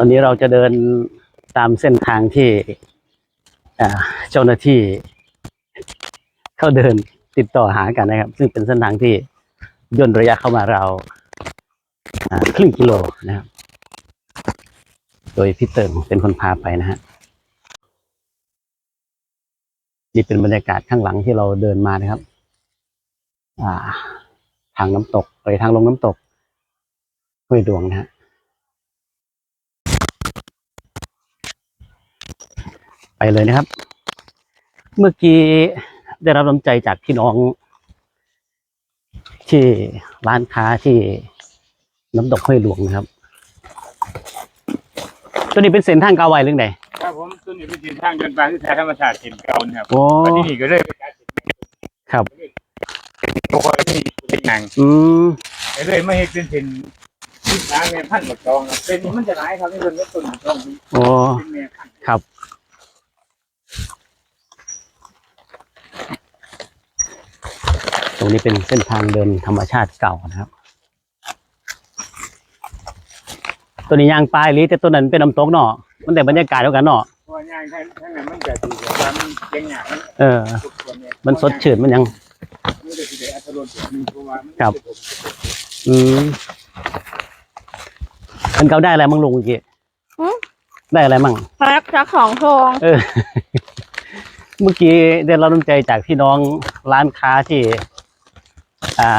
ตอนนี้เราจะเดินตามเส้นทางที่เจ้าหน้าที่เข้าเดินติดต่อหากันนะครับ ซึ่งเป็นเส้นทางที่ย่นระยะเข้ามาเราวอ่าครึ่งกิโลนะครับ โดยพี่เติมเป็นคนพาไปนะฮะนี่เป็นบรรยากาศข้างหลังที่เราเดินมานะครับ อ่า ทางน้ำตกไปทางลงน้ำตกห้วยดวงนะฮะ ไปเลยนะครับ เมื่อกี้ได้รับน้ำใจจากพี่น้อง ที่ร้านค้าที่น้ำตกห้วยหลวงนะครับ ตัวนี้เป็นเส้นทางเกาไว้เรื่องใดครับผมตัวนี้เป็นสินทางเดินไปที่แท้ธรรมชาติสินเก่านะครับโอ้วันที่นี่ก็เลยไปการสินครับตัวที่เป็นหนังอืมก็เลยไม่ให้เป็นสินที่ทางแม่พันธุ์หมดจองครับเป็นมันจะร้ายครับนี่เป็นต้นหมดจองที่โอ้เป็นแม่พันธุ์ครับ ตรงนี้เป็นเส้นทางเดินธรรมชาติเก่านะครับตัวนี้ยางปลายหรือแต่ตัวนั้นเป็นน้ำตกเนาะมันแต่บรรยากาศเดียวกันเนาะเพราะว่าย่างท่านท่านนั้นมันจะถูกว่ามันเลี้ยงหยามันเออทุกส่วนเนี่ยมันสดชื่นมันยังมันจะได้อัตรสแบบนึงเพราะว่ามันครับอืมมันเกาได้อะไรมั่งลุงเมื่อกี้หือได้อะไรมั่งแพ็กจากของทองเออ เมื่อกี้ได้รับน้ำใจจากพี่น้องร้านค้าที่ อ่า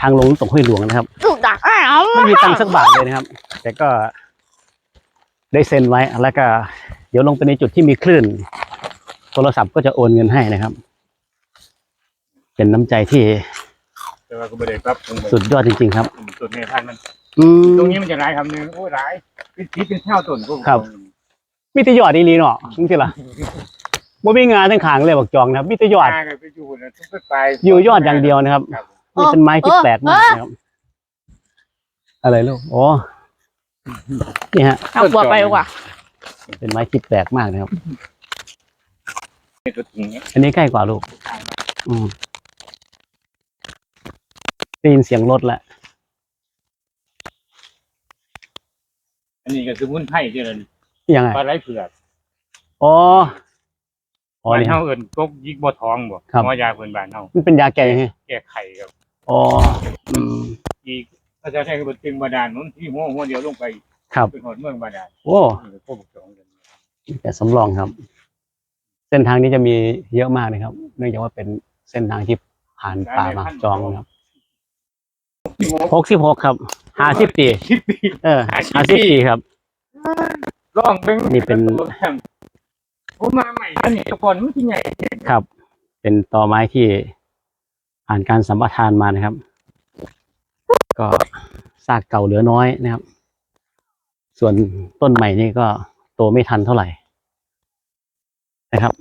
ทางลงตกห้วยหลวงนะครับถูกดักอ้าวไม่มีตังค์สักบาทเลยนะครับ แต่ก็ได้เซ็นไว้แล้วก็ เดี๋ยวลงไปในจุดที่มีคลื่น โทรศัพท์ก็จะโอนเงินให้นะครับ เป็นน้ำใจที่แต่ว่าก็ไม่ได้ปรับปรุงไปสุดยอดจริง ๆ ครับต้นแม่พันธุ์มันอืม ตรงนี้มันจะร้ายคำนึงโอ้ยร้ายเป็นสีเป็นข้าวต้นพวกครับ มีแต่ยอดดีหลีเนาะจริงๆล่ะบ่มีงานทั้งขางเลยบอกจองนะครับมีแต่ยอด มากันไปอยู่นะทุกไปอยู่ยอดอย่างเดียวนะครับ ครับ นี่เป็นไม้ที่แปลกมากนะครับอะไรลูกอ๋อนี่ฮะเอาบัวไปดีกว่าเป็นไม้ที่แปลกมากนะครับนี่ตัวจริงเนี่ยอันนี้ใกล้กว่าลูก อืมได้ยินเสียงรถแล้วอันนี้ก็คือมุนไผ่เจริญยังไงปลาไหลเผือกอ๋ออ๋อบ้านนี่เฮาเอิ้นกกยิกบ่ท้องบ่ครับ หมอยาเพิ่นบ้านเฮามันเป็นยาแก้ไง แก้ไข้ครับ อ๋ออืม อีกถ้าจะใช้ก็เป็นบาดาลนู้นที่หัวหัวเดียวลงไปครับ เป็นหอดเมืองบาดาลโอ้นี่ก็พวกบุกจองกันแต่สำรองครับ เส้นทางนี้จะมีเยอะมากนะครับ เนื่องจากว่าเป็นเส้นทางที่ผ่านป่าหมากจองนะครับที่หัวหกสิบหกครับห้าสิบปี คิดปีเออห้าห้าสิสิบบปีปีครับร้องเป็นนี่เป็นผมมาใหม่อันนี้แตะก่อนมันที่ใหญ่ครับ เป็นตอไม้ที่ ผ่านการสัมปทานมานะครับ ก็ซากเก่าเหลือน้อยนะครับ ส่วนต้นใหม่นี่ก็โตไม่ทันเท่าไหร่นะครับ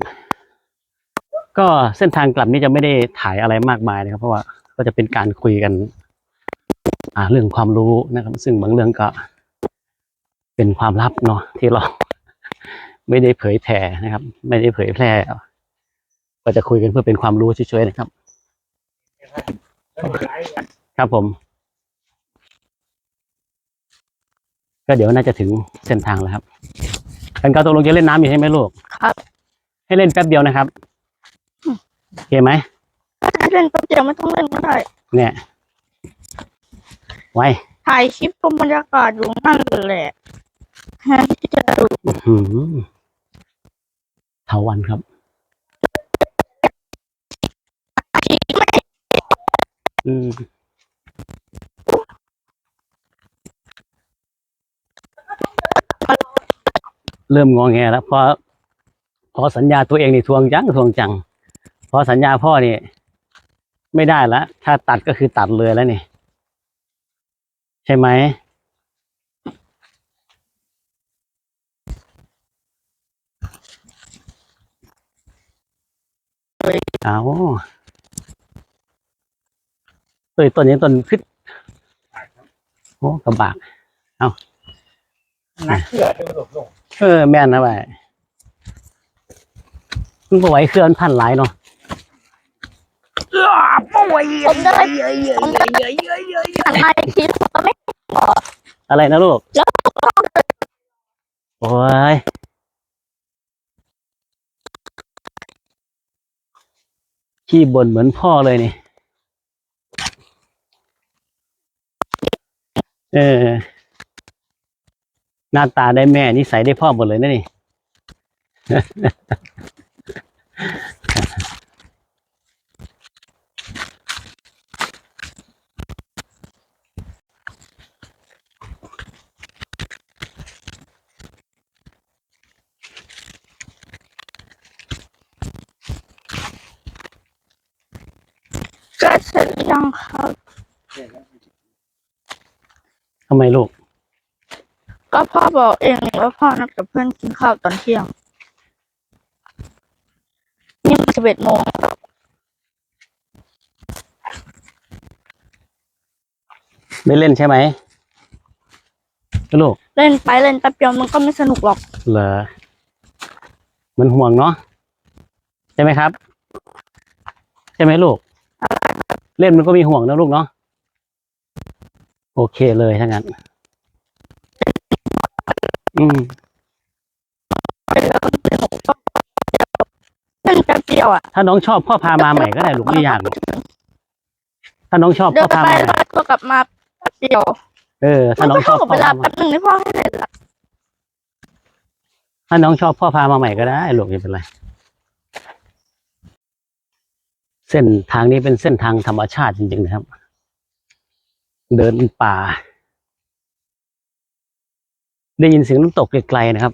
ก็เส้นทางกลับนี่จะไม่ได้ถ่ายอะไรมากมายนะครับ เพราะว่าก็จะเป็นการคุยกัน อ่าเรื่องความรู้นะครับ ซึ่งบางเรื่องก็ เป็นความลับเนาะที่เรา ไม่ได้เผยแผ่นะครับ ไม่ได้เผยแพร่ก็จะคุยกันเพื่อเป็นความรู้เฉยๆนะครับ ครับผม ก็เดี๋ยวน่าจะถึงเส้นทางแล้วครับกันเกาตกลงจะเล่นน้ำอยู่ใช่ไหมลูก ครับ ให้เล่นแป๊บเดียวนะครับโอเคไหมถ้าเล่นแป๊บเดียวไม่ต้องเล่นก็ได้ เนี่ย ไว้ ถ่ายคลิปชมบรรยากาศอยู่นั่นแหละแทนที่จะดูอื้อหือเถาวันครับ อืมเริ่มงอแงแล้วพอพอสัญญาตัวเองนี่ทวงจังทวงจัง พอสัญญาพ่อนี่ไม่ได้แล้วถ้าตัดก็คือตัดเลยแล้วนี่ ใช่ไหมเอา ต้นต้นนี้ต้นพิษโอ้กระบากนักเชื่อที่มันหลบลงเออแม่นนะไปมึงบ่ไหวเคลื่อนพันหลายเนาะผมได้ผมได้ถ่ายคลิปแล้วไม่อะไรนะลูกโอ้ยขี้บ่นเหมือนพ่อเลยนี่ เออ หน้าตาได้แม่นิสัยได้พ่อหมดเลยนะนี่กล้เสร็จยังครับ ทำไมลูก ก็พ่อบอกเองว่าพ่อนัดกับเพื่อนกินข้าวตอนเที่ยง นี่มันสิบเอ็ดโมงไม่เล่นใช่ไหมลูก เล่นไปเล่นแป๊บเดียวมันก็ไม่สนุกหรอก เหรอ มันห่วงเนาะ ใช่ไหมครับ ใช่ไหมลูก เล่นมันก็มีห่วงนะลูกเนาะ โอเคเลยถ้างั้น อืมเล่นแป๊บเดียวอะถ้าน้องชอบพ่อพามาใหม่ก็ได้ลูกไม่ยากหรอกถ้าน้องชอบเดิพ่อนพาไปมาใหม่แล้วก็กลับมาแป๊บเดียวเออถ้านน้องก็ชอเท่าบกับพ่เวอลาพามาแป๊บหนึ่งที่พ่อให้เสร็จละถ้าน้องชอบพ่อพามาใหม่ก็ได้ลูกไม่เป็นไร เส้นทางนี้เป็นเส้นทางธรรมชาติจริงๆนะครับ เดินป่า ได้ยินเสียงน้ำตกไกลๆนะครับ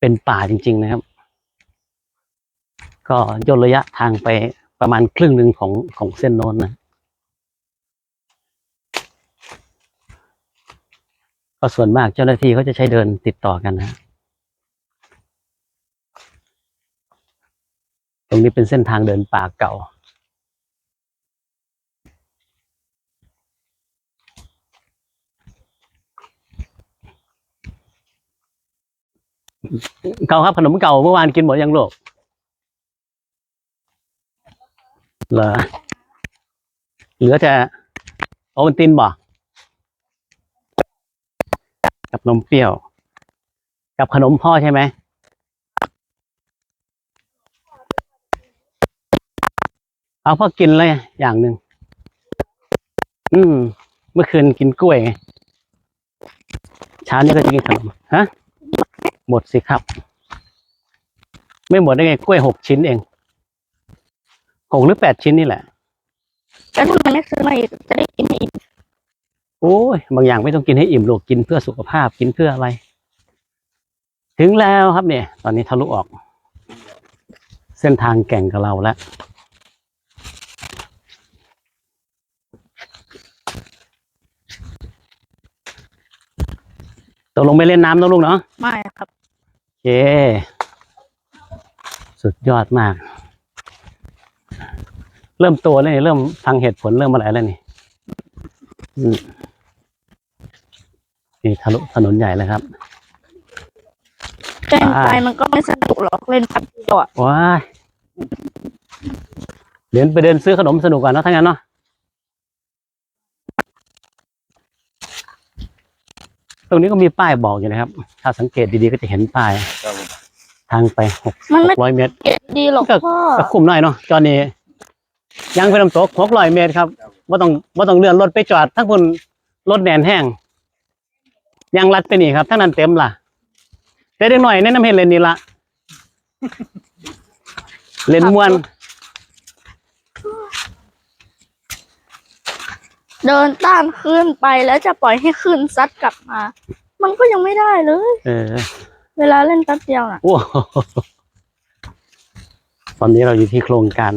เป็นป่าจริง ๆ นะครับ ก็ย่นระยะทางไปประมาณครึ่งหนึ่งของของเส้นโน้นนะก็ส่วนมากเจ้าหน้าที่เขาจะใช้เดินติดต่อกันนะ ตรงนี้เป็นเส้นทางเดินป่าเก่า เก่าครับขนมเก่าเมื่อวานกินหมดยังลูกเหรอเหลือแต่โอวัลตินบ่กับนมเปรี้ยว กับขนมพ่อใช่ไหมเอาพ่อกินเลยอย่างหนึ่งอืม เมื่อคืนกินกล้วยไงเช้านี้ก็จะกินขนมฮะ หมดสิครับ ไม่หมดได้ไงกล้วยหกชิ้นเองหกหรือแปดชิ้นนี่แหละแล้วทำไมไม่ซื้อมาอีกจะได้กินให้อิ่มโอ้ยบางอย่างไม่ต้องกินให้อิ่มลูกกินเพื่อสุขภาพกินเพื่ออะไร ถึงแล้วครับเนี่ย ตอนนี้ทะลุออก เส้นทางแก่งกับเราแล้ว กลงไปเล่นน้ำนะลูกเนาะไม่ครับโอเค สุดยอดมาก เริ่มโตัวแล้วนี่เริ่มฟังเหตุผลเริ่มอะไรแล้วนี่อืมนี่ทะลุถนนใหญ่แล้วครับเล่นไปมันก็ไม่สนุกหรอกเล่นแป๊บเดียวอะว้ายเดินไปเดินซื้อขนมสนุกกว่าเนอะทั้างนั้นเนาะต รงนี้ก็มีป้ายบอกอยู่นะครับ ถ้าสังเกตดีๆก็จะเห็นป้าย ครับผมทางไปหกมันหไม่กร้อยเมตร เก็บดีหรอกพ่อ ก็คุ้มหน่อยเนาะจอนี้ยังไปน้ำตกหกร้อยเมตรครับว่าต้องว่าต้องเลื่อนรถไปจอดทั้งคนรถแดนแห้งยังรัดไปนี่ครับทั้งนั้นเต็มล่ะ แต่เด็กหน่อยแนะนำเห็นเลนนี้ละเลนมวน เดินต้านขึ้นไปแล้วจะปล่อยให้ขึ้นซัดกลับมา มันก็ยังไม่ได้เลย เออเวลาเล่นแป๊บเดียวน่ะโอ้โหตอนนี้เราอยู่ที่โครงการ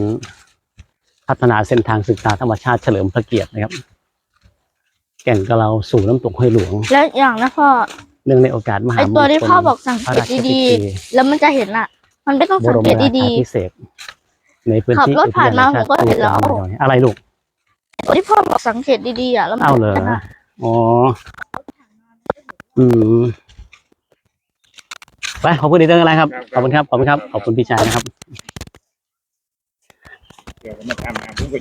พัฒนาเส้นทางศึกษาธรรมชาติเฉลิมพระเกียรตินะครับ แก่งกะเราสู่น้ำตกห้วยหลวง แล้วอย่างนะพ่อเนื่องในโอกาสมหาไอมงคลตัวที่พ่อบอกสังพระเกตราชพิดีธีๆ แล้วมันจะเห็นอะ มันไม่ต้องบสังรมเกตราชาดี พิเศษกในพื้นที่ขับรถผ่านมาผมก็เห็นแล้ว อุทยานราชพัฒน์อะไรลูกๆ ตัวที่พ่อบอกสังเกตดีๆอะแล้วมันเอาเหรอจะนะอ๋อ อืม ไป ขอบคุณอีกเรื่องอะไรครับ ขอบคุณครับ ขอบคุณครับ ขอบคุณพี่ชายนะครับ เดี๋ยวผมมาทำนะผมก็